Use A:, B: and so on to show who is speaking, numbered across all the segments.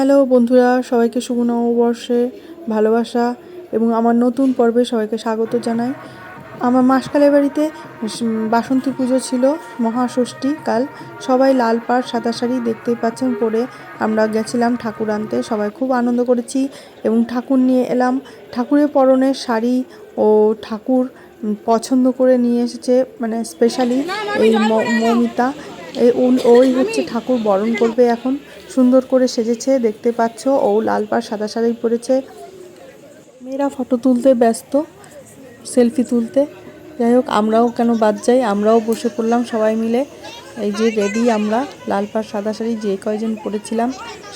A: Hello বন্ধুরা, সবাইকে শুভ নববর্ষে ভালোবাসা এবং আমার নতুন পর্বে সবাইকে স্বাগত জানাই। আমার মাসকালের বাড়িতে বাসন্তী পুজো ছিল, মহাষষ্ঠী কাল। সবাই লাল পাড়, সাদা শাড়ি দেখতেই পাচ্ছেন, পরে আমরা গেছিলাম ঠাকুর আনতে। সবাই খুব আনন্দ করেছি এবং ঠাকুর নিয়ে এলাম। ঠাকুরের পরনের শাড়ি ও ঠাকুর পছন্দ করে নিয়ে এসেছে মানে স্পেশালি এই মৌমিতা। ওই হচ্ছে ঠাকুর বরণ করবে এখন। সুন্দর করে সেজেছে, দেখতে পাচ্ছ, ও লাল পাড় সাদা শাড়ি পরেছে। মেয়েরা ফটো তুলতে ব্যস্ত সেলফি তুলতে। যাই হোক, আমরাও কেন বাদ যাই? আমরাও বসে পড়লাম সবাই মিলে। এই যে রেডি আমরা, লাল পাড়, সাদা শাড়ি, যে কয়জন পরেছিলাম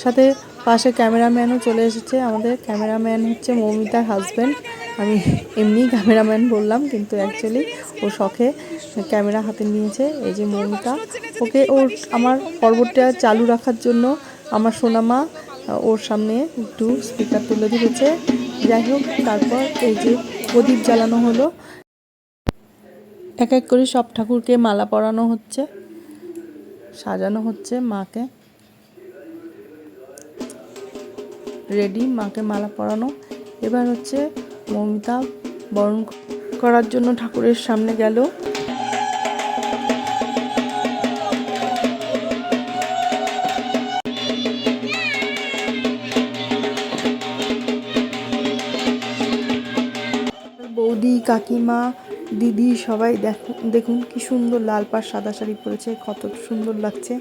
A: সাথে পাশে ক্যামেরাম্যানও চলে এসেছে আমাদের। ক্যামেরাম্যান হচ্ছে মৌমিতার হাজব্যান্ড আমি এমনি ক্যামেরাম্যান বললাম, কিন্তু অ্যাকচুয়ালি ও শখে ক্যামেরা হাতে নিয়েছে। এই যে মৌমিতা। ওকে ওর আমার পর্বটা চালু রাখার জন্য আমার সোনামা ওর সামনে একটু স্পিকার তুলে ধরেছে। যাই হোক, তারপর এই যে প্রদীপ জ্বালানো হলো। এক এক করে সব ঠাকুরকে মালা পরানো হচ্ছে, সাজানো হচ্ছে মাকে। রেডি মাকে মালা পরানো। এবার হচ্ছে মমিতা বরণ করার জন্য ঠাকুরের সামনে গেল। বৌদি, কাকিমা দিদি, সবাই দেখুন দেখুন কি সুন্দর লাল পাড় সাদা শাড়ি পরেছে, কত সুন্দর লাগছে।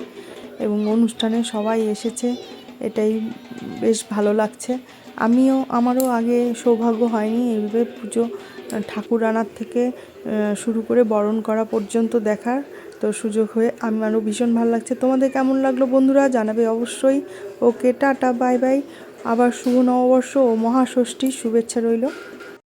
A: এবং অনুষ্ঠানে সবাই এসেছে, এটাই বেশ ভালো লাগছে। আমিও, আমারও আগে সৌভাগ্য হয়নি এইভাবে পুজো ঠাকুর আনার থেকে শুরু করে বরণ করা পর্যন্ত দেখার তো সুযোগ হয়ে আমারও ভীষণ ভালো লাগছে। তোমাদের কেমন লাগল বন্ধুরা জানাবে অবশ্যই। Okay, tata, bye bye. আবার শুভ নববর্ষ ও মহাষষ্ঠীর শুভেচ্ছা রইল।